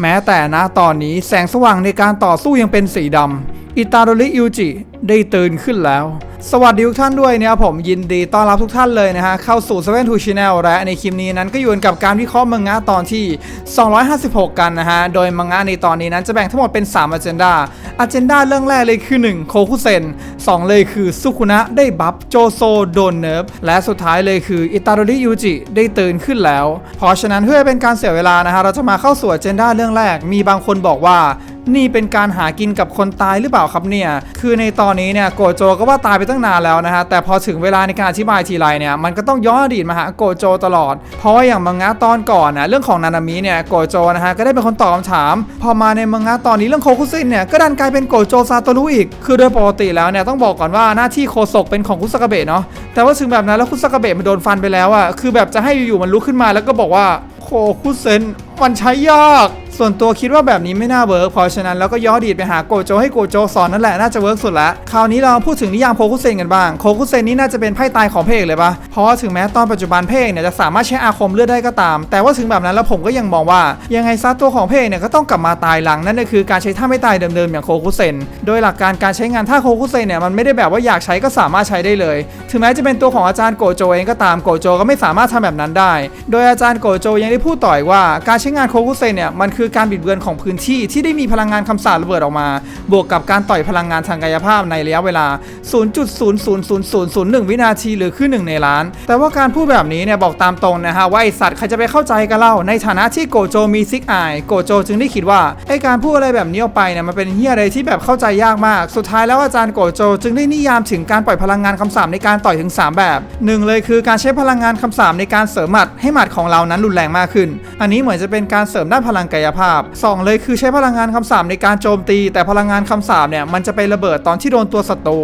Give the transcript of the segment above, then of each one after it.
แม้แต่นะตอนนี้แสงสว่างในการต่อสู้ยังเป็นสีดำ อิตาโดริยูจิได้ตื่นขึ้นแล้ว สวัสดีทุกท่านด้วยนะครับผมยินดีต้อนรับทุกท่านเลยนะฮะ เข้าสู่ 7 2 Channel และในคลิปนี้นั้นก็อยู่กับการวิเคราะห์มังงะตอนที่ 256 กันนะฮะ โดยมังงะในตอนนี้นั้นจะแบ่งทั้งหมดเป็น3อ g e n d a อ g e n d a เรื่องแรกเลยคือ 1 โคคุเซน 2 เลยคือซุคุนะได้บัฟโจโซโดนเนิร์ฟและสุดท้ายเลยคืออิตาโดริยูจิได้ตื่นขึ้นแล้ว เพราะฉะนั้นเพื่อเป็นการเสียเวลานะฮะเราจะมาเข้าสู่อ g e n d a เรื่องแรกมีบางคนบอกว่า นี่เป็นการหากินกับคนตายหรือเปล่าครับเนี่ย คือในตอนนี้เนี่ยโกโจก็ว่าตายไปตั้งนานแล้วนะฮะ แต่พอถึงเวลาในการอธิบายทีไรเนี่ย มันก็ต้องย้อนอดีตมาหาโกโจตลอด เพราะว่าอย่างมังงะตอนก่อนนะเรื่องของนานามิเนี่ยโกโจนะฮะก็ได้เป็นคนตอบคำถาม พอมาในมังงะตอนนี้เรื่องโคคุซินเนี่ยก็ดันกลายเป็นโกโจซาโตรุอีก คือโดยปกติแล้วเนี่ยต้องบอกก่อนว่าหน้าที่โคศกเป็นของคุสกเบะเนาะ แต่ว่าถึงแบบนั้นแล้วคุสกเบะมันโดนฟันไปแล้วอะคือแบบจะให้อยู่ๆมันลุกขึ้นมาแล้วก็บอกว่าโคคุเซนมันใช้ยาก ส่วนตัวคิดว่าแบบนี้ไม่น่าเวิร์กเพราะฉะนั้นแล้วก็ย้อนอดีตไปหาโกโจให้โกโจสอนนั่นแหละน่าจะเวิร์กสุดละคราวนี้เราพูดถึงนิยามโคคุเซนกันบ้างโคคุเซนนี่น่าจะเป็นไพ่ตายของเพเอกเลยปะเพราะถึงแม้ตอนปัจจุบันเพเอกเนี่ยจะสามารถใช้อาคมเลือดได้ก็ตาม แต่ว่าถึงแบบนั้นแล้วผมก็ยังมองว่า ยังไงซะตัวของเพเอกเนี่ยก็ต้องกลับมาตายหลังนั่นก็คือการใช้ท่าไม่ตายเดิมๆอย่างโคคุเซนโดยหลักการการใช้งานท่าโคคุเซนเนี่ยมันไม่ได้แบบว่าอยากใช้ก็สามารถใช้ได้เลย ถึงแม้จะเป็นตัวของอาจารย์โกโจเองก็ตามโกโจก็ไม่สามารถทำแบบนั้นได้ โดยอาจารย์โกโจยังได้พูดต่อยว่าการใช้งานโคคุเซนเนี่ยมันคืือการบิดเบือนของพื้นที่ที่ได้มีพลังงานคำสาประเบิดออกมา บวกกับการต่อยพลังงานทางกายภาพในระยะเวลา 0.00001 วินาทีหรือคือ1ในล้าน แต่ว่าการพูดแบบนี้เนี่ยบอกตามตรงนะฮะว่าไอสัตว์ใครจะไปเข้าใจกันเล่า ในฐานะที่โกโจมีซิกอายโกโจจึงได้คิดว่าไอการพูดอะไรแบบนี้ออกไปเนี่ยมันเป็นเฮียอะไรที่แบบเข้าใจยากมาก สุดท้ายแล้วอาจารย์โกโจจึงได้นิยามถึงการปล่อยพลังงานคำสาปในการต่อยถึง 3 แบบหนึ่งเลยคือการใช้พลังงานคำสาปในการเสริมหมัดให้หมัดของเรานั้นรุนแรงมากขึ้น อันนี้เหมือนจะเป็นการเสริมด้านพลังกายภาพสองเลยคือใช้พลังงานคำสาปในการโจมตี แต่พลังงานคำสาปเนี่ยมันจะไประเบิดตอนที่โดนตัวศัตรู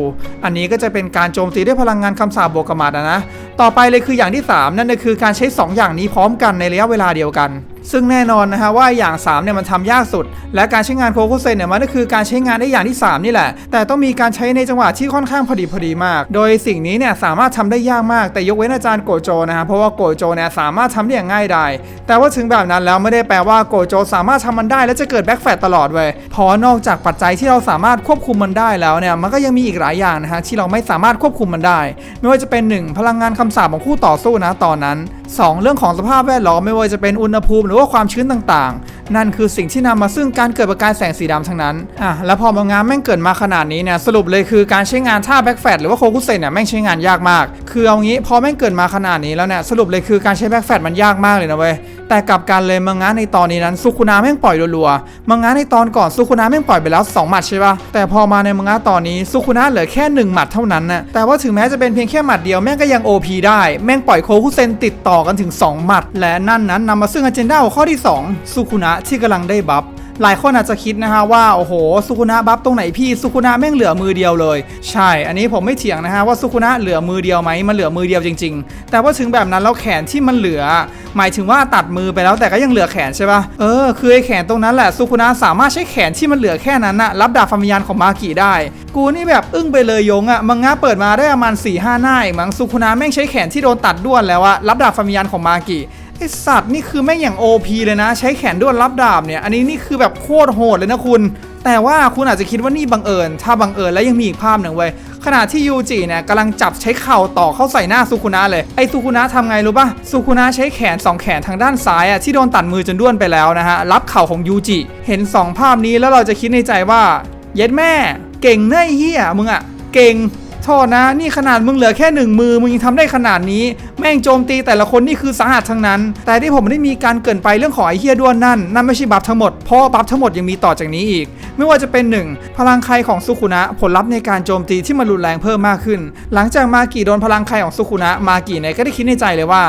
อันนี้ก็จะเป็นการโจมตีด้วยพลังงานคำสาปบวกกับมัดนะ ต่อไปเลยคืออย่างที่สามนั่นก็คือการใช้สองอย่างนี้พร้อมกันในระยะเวลาเดียวกัน ซึ่งแน่นอนนะฮะว่าอย่าง3เนี่ยมันทำยากสุด และการใช้งานโคโคเซนเนี่ยมันก็คือการใช้งานได้อย่างที่ 3 นี่แหละ แต่ต้องมีการใช้ในจังหวะที่ค่อนข้างพอดีพอดีมาก โดยสิ่งนี้เนี่ยสามารถทำได้ยากมากแต่ยกเว้นอาจารย์โกโจนะฮะเพราะว่าโกโจเนี่ยสามารถทำได้อย่างง่ายดายแต่ว่าถึงแบบนั้นแล้วไม่ได้แปลว่าโกโจสามารถทำมันได้และจะเกิดแบ็กแฟตตลอดเว้ยพราะนอกจากปัจจัยที่เราสามารถควบคุมมันได้แล้วเนี่ยมันก็ยังมีอีกหลายอย่างนะฮะที่เราไม่สามารถควบคุมมันได้ ไม่ว่าจะเป็น 1 พลังงานคำสาปของคู่ต่อสู้นะตอนนั้น 2 เรื่องของสภาพแวดล้อมไม่ว่าจะเป็นอุณหภูมิรือว่าความชื้นต่างๆ นั่นคือสิ่งที่นำมาซึ่งการเกิดประกายแสงสีดำทั้งนั้นอะแล้วพอมางานแม่งเกิดมาขนาดนี้เนี่ยสรุปเลยคือการใช้งานท่าแบ็กแฟตหรือว่าโคคุเซนเนี่ยแม่งใช้งานยากมาก คือเอางี้พอแม่งเกิดมาขนาดนี้แล้วเนี่ยสรุปเลยคือการใช้แบ็กแฟตมันยากมากเลยนะเว้ยแต่กลับกันเลยมังงะในตอนนี้นั้นซุคุนาแม่งปล่อยรัวๆมังงะในตอนก่อนซุคุนาแม่งปล่อยไปแล้ว2หมัดใช่ปะแต่พอมาในมังงะตอนนี้ซุคุนาเหลือแค่1หมัดเท่านั้นนะแต่ว่าถึงแม้จะเป็นเพียงแค่หมัดเดียวแม่งก็ยัง OP ได้แม่งปล่อยโคคุเซนติดต่อกันถึง 2 หมัด และนั่นนั้นนำมาซึ่งอ g e n d a ข้อที่2ซุคุนะที่กำลังได้บัฟหลายคนอาจจะคิดนะฮะว่าโอ้โหสุคุนะบัฟตรงไหนพี่สุคุนะแม่งเหลือมือเดียวเลย ใช่ อันนี้ผมไม่เถียงนะฮะว่าสุคุนะเหลือมือเดียวไหมมันเหลือมือเดียวจริง ๆ แต่ว่าถึงแบบนั้นแล้วแขนที่มันเหลือ หมายถึงว่าตัดมือไปแล้วแต่ก็ยังเหลือแขนใช่ปะเออคือไอ้แขนตรงนั้นแหละสุคุนะสามารถใช้แขนที่มันเหลือแค่นั้นนะรับดาบฟันวิญญาณของมากิได้ กูนี่แบบอึ้งไปเลยยงอะมังงะเปิดมาได้ประมาณ4ี่ห้าหน้าเองมั้งสุคุนะแม่งใช้แขนที่โดนตัดด้วนแล้วอะรับดาบฟันวิญญาณของมากิ ไอสัตว์นี่คือแม่งอย่าง OP เลยนะ ใช้แขนด้วนรับดาบเนี่ย อันนี้นี่คือแบบโคตรโหดเลยนะคุณ แต่ว่าคุณอาจจะคิดว่านี่บังเอิญ ถ้าบังเอิญแล้วยังมีอีกภาพหนึ่งเว้ยขณะที่ยูจิเนี่ยกำลังจับใช้เข่าต่อเข้าใส่หน้าสุคุนะเลย ไอสุคุนะทำไงรู้ปะสุคุนะใช้แขน 2 แขนทางด้านซ้ายอะที่โดนตัดมือจนด้วนไปแล้วนะฮะรับเข่าของยูจิเห็น 2 ภาพนี้แล้วเราจะคิดในใจว่าเย็ดแม่ เก่งเนยเฮียมึงอะเก่งโทษนะ นี่ขนาดมึงเหลือแค่หนึ่งมือ มึงยังทำได้ขนาดนี้ แม่งโจมตีแต่ละคนนี่คือสาหัสทั้งนั้น แต่ที่ผมไม่ได้มีการเกินไปเรื่องของไอเฮียด้วนนั่น นั่นไม่ใช่บัฟทั้งหมด เพราะบัฟทั้งหมดยังมีต่อจากนี้อีก ไม่ว่าจะเป็น 1 พลังไคของสุคุนะผลลัพธ์ในการโจมตีที่มันรุนแรงเพิ่มมากขึ้น หลังจากมากิโดนพลังไคของสุคุนะมากิเนี่ยก็ได้คิดในใจเลยว่า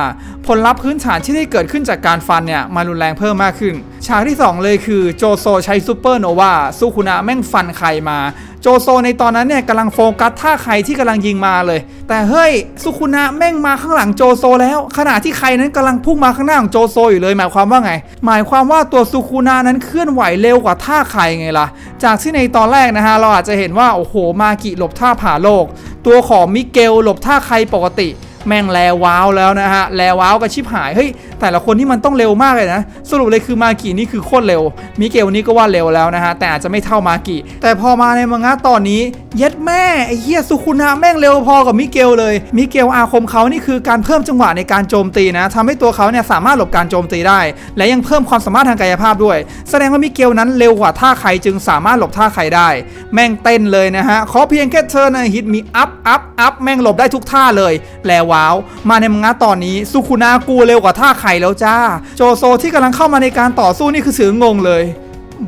ผลลัพธ์พื้นฐานที่ได้เกิดขึ้นจากการฟันเนี่ยมันรุนแรงเพิ่มมากขึ้น ฉากที่สองเลยคือโจโซใช้ซูเปอร์โนวาสุคุนะแม่งฟันไคมาโจโซในตอนนั้นเนี่ยกำลังโฟกัสท่าใครที่กำลังยิงมาเลย แต่เฮ้ย สุคุนะแม่งมาข้างหลังโจโซแล้ว ขณะที่ใครนั้นกำลังพุ่งมาข้างหน้าของโจโซอยู่เลย หมายความว่าไง หมายความว่าตัวสุคุนานั้นเคลื่อนไหวเร็วกว่าท่าใครไงล่ะ จากที่ในตอนแรกนะฮะเราอาจจะเห็นว่าโอ้โหมากิหลบท่าผ่าโลก ตัวของมิเกลหลบท่าใครปกติแม่งแลว้าวแล้วนะฮะ แลว้าวกับชิบหาย เฮ้ยแต่ละคนที่มันต้องเร็วมากเลยนะ สรุปเลยคือมากินี่คือโคตรเร็ว มิเกลนี่ก็ว่าเร็วแล้วนะฮะ แต่อาจจะไม่เท่ามากิแต่พอมาในมังงะตอนนี้ เย็ดแม่ไอ้เหี้ยสุคุนะแม่งเร็วพอกับมิเกลเลย มิเกลอาคมเขานี่คือการเพิ่มจังหวะในการโจมตีนะทำให้ตัวเขาเนี่ยสามารถหลบการโจมตีได้ และยังเพิ่มความสามารถทางกายภาพด้วย แสดงว่ามิเกลนั้นเร็วกว่าท่าใครจึงสามารถหลบท่าใครได้ แม่งเต้นเลยนะฮะขอเพียงแค่เธอนะฮิตมีอัพอัพอัพแม่งหลบได้ทุกท่าเลย แลว้าว มาในมังงะตอนนี้สุคุนากูเร็วกว่าท่าไข่แล้วจ้า โจโซที่กำลังเข้ามาในการต่อสู้นี่คือเสืองงเลย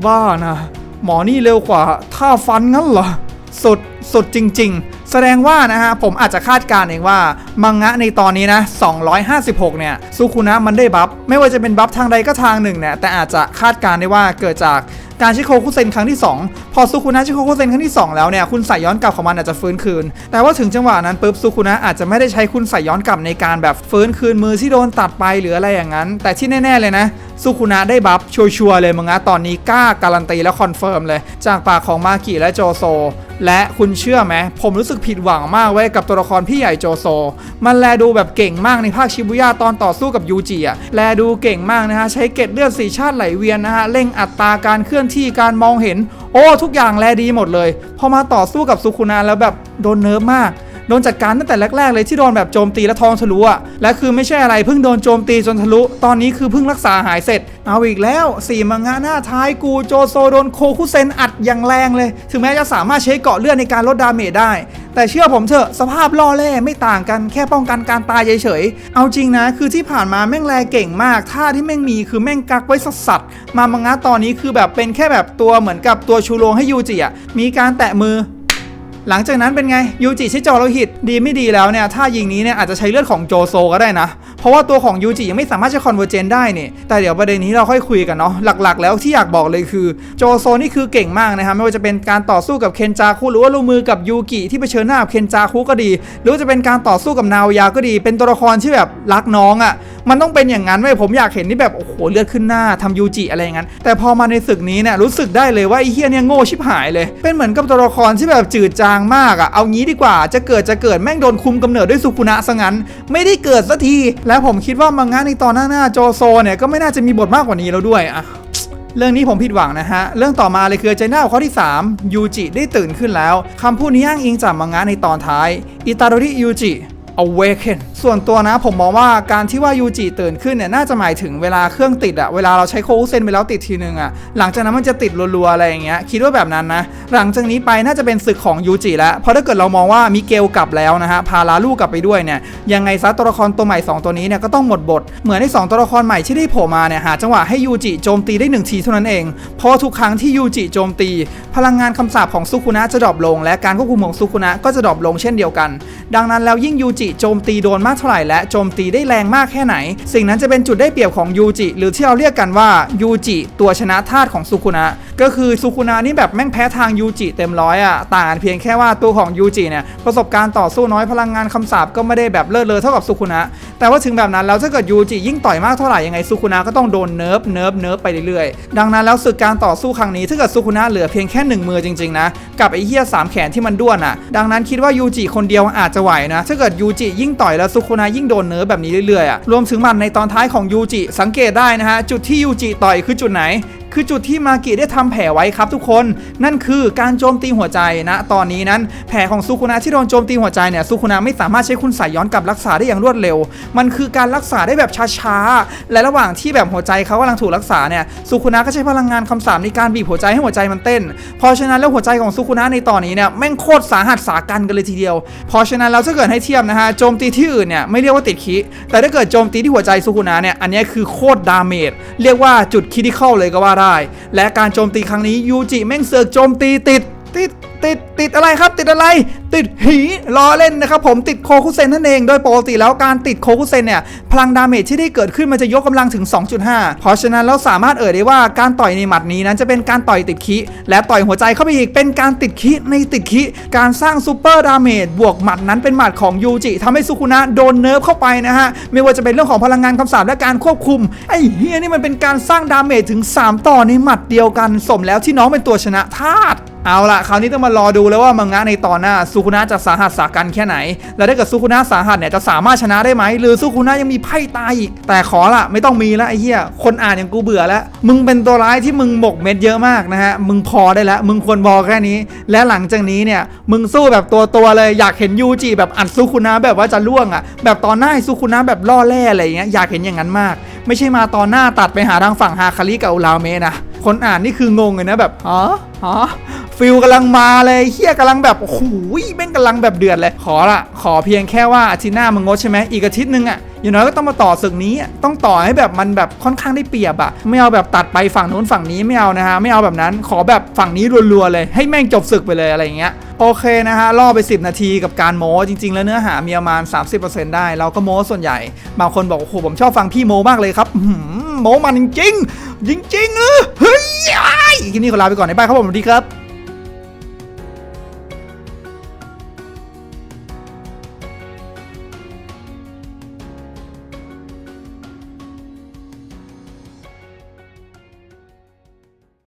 บ้านะหมอนี่เร็วกว่าท่าฟันงั้นเหรอ สุดสุดจริง ๆ แสดงว่านะฮะผมอาจจะคาดการเองว่า มังงะในตอนนี้นะ 256 เนี่ยซูคุนะมันได้บัฟไม่ว่าจะเป็นบัฟทางใดก็ทางหนึ่งเนี่ยแต่อาจจะคาดการได้ว่าเกิดจาก การใช้โคคุเซนครั้งที่ 2 พอสุคุนะใช้โคคุเซนครั้งที่ 2 แล้วเนี่ยคุณใส่ย้อนกลับของมันอาจจะฟื้นคืน แต่ว่าถึงจังหวะนั้นปุ๊บสุคุนะอาจจะไม่ได้ใช้คุณใส่ย้อนกลับในการแบบฟื้นคืนมือที่โดนตัดไปหรืออะไรอย่างนั้น แต่ที่แน่ ๆ เลยนะสุคุนะได้บัฟชัวร์เลยมึงนะตอนนี้กล้าการันตีและคอนเฟิร์มเลย จากปากของมากิและโจโซ และคุณเชื่อไหมผมรู้สึกผิดหวังมากไว้กับตัวละครพี่ใหญ่โจโซ มันแลดูแบบเก่งมากในภาคชิบุย่าตอนต่อสู้กับยูจิอะแลดูเก่งมากนะฮะ ใช้เกล็ดเลือดสีชาติไหลเวียนนะฮะ เร่งอัตราการเคลื่อนที่การมองเห็น โอ้ ทุกอย่างแลดีหมดเลย พอมาต่อสู้กับสุคุนาแล้วแบบโดนเนิร์ฟมาก โดนจัดการตั้งแต่แรกๆเลยที่โดนแบบโจมตีและท้องทะลุอะและคือไม่ใช่อะไรเพิ่งโดนโจมตีจนทะลุ ตอนนี้คือเพิ่งรักษาหายเสร็จ เอาอีกแล้วสี่มังงะหน้าท้ายกูโจโซโดนโคคุเซนอัดอย่างแรงเลย ถึงแม้จะสามารถใช้เกาะเลือดในการลดดาเมจได้ แต่เชื่อผมเถอะสภาพล่อแร่ไม่ต่างกันแค่ป้องกันการตายเฉยๆเอาจริงนะ คือที่ผ่านมาแม่งแลเก่งมากท่าที่แม่งมีคือแม่งกักไว้สัสสัสมามังงะตอนนี้คือแบบเป็นแค่แบบตัวเหมือนกับตัวชูโรงให้ยูจิอะมีการแตะมือ หลังจากนั้นเป็นไงยูจิใช้จอโลหิตดีไม่ดีแล้วเนี่ยถ้ายิงนี้เนี่ยอาจจะใช้เลือดของโจโซก็ได้นะ ราะว่าตัวของยูจิยังไม่สามารถใช้คอนเวอร์เจนได้เนี่ยแต่เดี๋ยวประเด็นนี้เราค่อยคุยกันเนาะหลักๆ แล้วที่อยากบอกเลยคือโจโซนี่คือเก่งมากนะครับไม่ว่าจะเป็นการต่อสู้กับเคนจาคุหรือว่าลงมือกับยูกิที่เผชิญหน้ากับเคนจาคุก็ดี หรือจะเป็นการต่อสู้กับนาวยาก็ดี เป็นตัวละครที่แบบรักน้องอะ่ะมันต้องเป็นอย่างนั้นเว้ยผมอยากเห็นที่แบบโอ้โหเลือดขึ้นหน้าทำยูจิอะไรอย่างนั้น แต่พอมาในศึกนี้เนี่ยรู้สึกได้เลยว่าไอ้เฮียเนี่ยโง่ชิบหายเลย เป็นเหมือนกับตัวละครที่แบบจืดจางมากอะ่ะเอางี้ดีกว่าจะเกิดจะเกิดแม่งโดนคุมกำเนิดด้วยสุคุนะซะงั้น ไม่ได้เกิดสักทีและและผมคิดว่ามังงะในตอนหน้าๆโจโซเนี่ยก็ไม่น่าจะมีบทมากกว่านี้แล้วด้วยอะเรื่องนี้ผมผิดหวังนะฮะ เรื่องต่อมาเลยคือเจน่าข้อที่ 3 ยูจิได้ตื่นขึ้นแล้วคำพูดนี้อ้างอิงจากมังงะในตอนท้าย อิตาโรริยูจิ awaken ส่วนตัวนะผมมองว่าการที่ว่ายูจิตื่นขึ้นเนี่ยน่าจะหมายถึงเวลาเครื่องติดอะเวลาเราใช้โคคุเซนไปแล้วติดทีนึงอะหลังจากนั้นมันจะติดรัวๆอะไรอย่างเงี้ยคิดว่าแบบนั้นนะ หลังจากนี้ไปน่าจะเป็นศึกของยูจิแล้วเพราะถ้าเกิดเรามองว่ามิเกลกลับแล้วนะฮะพาลาลูกกลับไปด้วยเนี่ยยังไงซะตัวละครตัวใหม่ 2 ตัวนี้เนี่ยก็ต้องหมดบท เหมือนใน2ตัวละครใหม่ที่ได้โผล่มาเนี่ยหาจังหวะให้ยูจิโจมตีได้หนึ่งทีเท่านั้นเองเพราะทุกครั้งที่ยูจิโจมตี พลังงานคำสาปของซุคุนะจะดรอปลง และการควบคุมของซุคุนะก็จะดรอปลงเช่นเดียวกัน ดังนั้นแล้วยิ่งยูจิโจมตีโดนมากเท่าไหร่และโจมตีได้แรงมากแค่ไหน สิ่งนั้นจะเป็นจุดได้เปรียบของยูจิหรือที่เราเรียกกันว่ายูจิตัวชนะธาตุของซุคุนะก็คือซุคุนะนี่แบบแม่งแพ้ทางยูจิเต็มร้อยอะต่างเพียงแค่ว่าตัวของยูจิเนี่ยประสบการณ์ต่อสู้น้อยพลังงานคำสาปก็ไม่ได้แบบเลิศเลอเท่ากับซุคุนะแต่ว่าถึงแบบนั้นแล้วถ้าเกิดยูจิยิ่งต่อยมากเท่าไหร่ยังไงซุคุนะก็ต้องโดนเนิร์ฟเนิร์ฟเนิร์ฟไปเรื่อยๆดังนั้นแล้วศึกการต่อสู้ครั้งนี้ถ้าเกิดซุคุนะเหลือเพียงแค่หนึ่งมือจริงๆนะกับไอ้เหี้ยสามแขนที่มันด้วนอะดังนั้นคิดว่ายูจิคนเดียวอาจจะไหวนะถ้าเกิดยูจิยิ่งต่อยแล้วซุคุนะยิ่งโดนเนื้อแบบนี้เรื่อยๆอะรวมถึงมันในตอนท้ายของยูจิสังเกตได้นะฮะจุดที่ยูจิต่อยคือจุดไหน คือจุดที่มากิได้ทำแผลไว้ครับทุกคนนั่นคือการโจมตีหัวใจนะตอนนี้นั้นแผลของซูคุนะที่โดนโจมตีหัวใจเนี่ยซูคุนะไม่สามารถใช้คุณสายย้อนกลับรักษาได้อย่างรวดเร็ว มันคือการรักษาได้แบบช้าๆและระหว่างที่แบบหัวใจเขากำลังถูกรักษาเนี่ยซูคุนะก็ใช้พลังงานคำสามในการบีบหัวใจให้หัวใจมันเต้น เพราะฉะนั้นแล้วหัวใจของซูคุนะในตอนนี้เนี่ยแม่งโคตรสาหัสสากันกันเลยทีเดียว เพราะฉะนั้นแล้วถ้าเกิดให้เทียบนะฮะโจมตีที่อื่นเนี่ยไม่เรียกว่าติดคิแต่ถ้าเกิดโจมตีที่หัวใจซูคุนะเนี่ยอันนี้คือโคตรดาเมจเรียกว่าจุดคิดิคอลเลยก็ว่าได้และการโจมตีครั้งนี้ยูจิแม่งเสือกโจมตีติด ติดติดติดอะไรครับติดอะไร ติดหีล้อเล่นนะครับผมติดโคคุเซนนั่นเองโดยปกติแล้วการติดโคคุเซนเนี่ยพลังดาเมจที่ได้เกิดขึ้นมันจะยกกำลังถึง 2.5 เพราะฉะนั้นเราสามารถเอ่ยได้ว่าการต่อยในหมัดนี้นั้นจะเป็นการต่อยติดคิและต่อยหัวใจเข้าไปอีกเป็นการติดคิในติดคิการสร้างซูเปอร์ดาเมจบวกหมัดนั้นเป็นหมัดของยูจิทำให้ซุคุนะโดนเนิร์ฟเข้าไปนะฮะไม่ว่าจะเป็นเรื่องของพลังงานคำสาปและการควบคุมไอ้เฮียนี่มันเป็นการสร้างดาเมจถึง 3 ต่อในหมัดเดียวกัน สมแล้วที่น้องเป็นตัวชนะธาต เอาละคราวนี้ต้องมารอดูแล้วว่ามังงะในตอนหน้าซูคุนะจะสาหัสสากันแค่ไหน แล้วถ้าเกิดซูคุนะสาหัสเนี่ยจะสามารถชนะได้ไหม หรือซูคุนะยังมีไพ่ตายอีก แต่ขอละไม่ต้องมีล้วไอ้เหี้ยคนอ่านอย่างกูเบื่อแล้ว มึงเป็นตัวร้ายที่มึงหมกเม็ดเยอะมากนะฮะ มึงพอได้แล้ว มึงควรพอแค่นี้ และหลังจากนี้เนี่ย มึงสู้แบบตัวตัวเลย อยากเห็นยูจิแบบอัดซูคุนะแบบว่าจะล่วงอะ แบบตอนหน้าซูคุนะแบบล่อแร่อะไรอย่างเงี้ย อยากเห็นอย่างนั้นมาก ไม่ใช่มาตอนหน้าตัดไปหาทางฝั่งฮาคาริกับอุราเมะนะ คนอ่านนี่คืองงเลยนะแบบฮะฮะ ฟิลกำลังมาเลยเฮียกำลังแบบโอ้โหแม่งกำลังแบบเดือดเลย ขอละขอเพียงแค่ว่าอาทิตย์หน้ามึงงดใช่ไหมอีกอาทิตย์นึงอะอย่างน้อยก็ต้องมาต่อศึกนี้ต้องต่อให้แบบมันแบบค่อนข้างได้เปรียบอะไม่เอาแบบตัดไปฝั่งนู้นฝั่งนี้ไม่เอานะฮะไม่เอาแบบนั้นขอแบบฝั่งนี้รัวๆเลย ให้แม่งจบศึกไปเลยอะไรอย่างเงี้ยโอเคนะฮะล่อไป 10 นาทีกับการโม้จริง ๆ แล้วเนื้อหามีประมาณ 30%ได้ เราก็โม้ส่วนใหญ่ บางคนบอกโอ้โหผมชอบฟังพี่โม้มากเลยครับโม้มันจริงจริงๆเออเฮ้ยยคลิปนี้ขอลาไปก่อนในบ้านครับผมสวัสดีครับ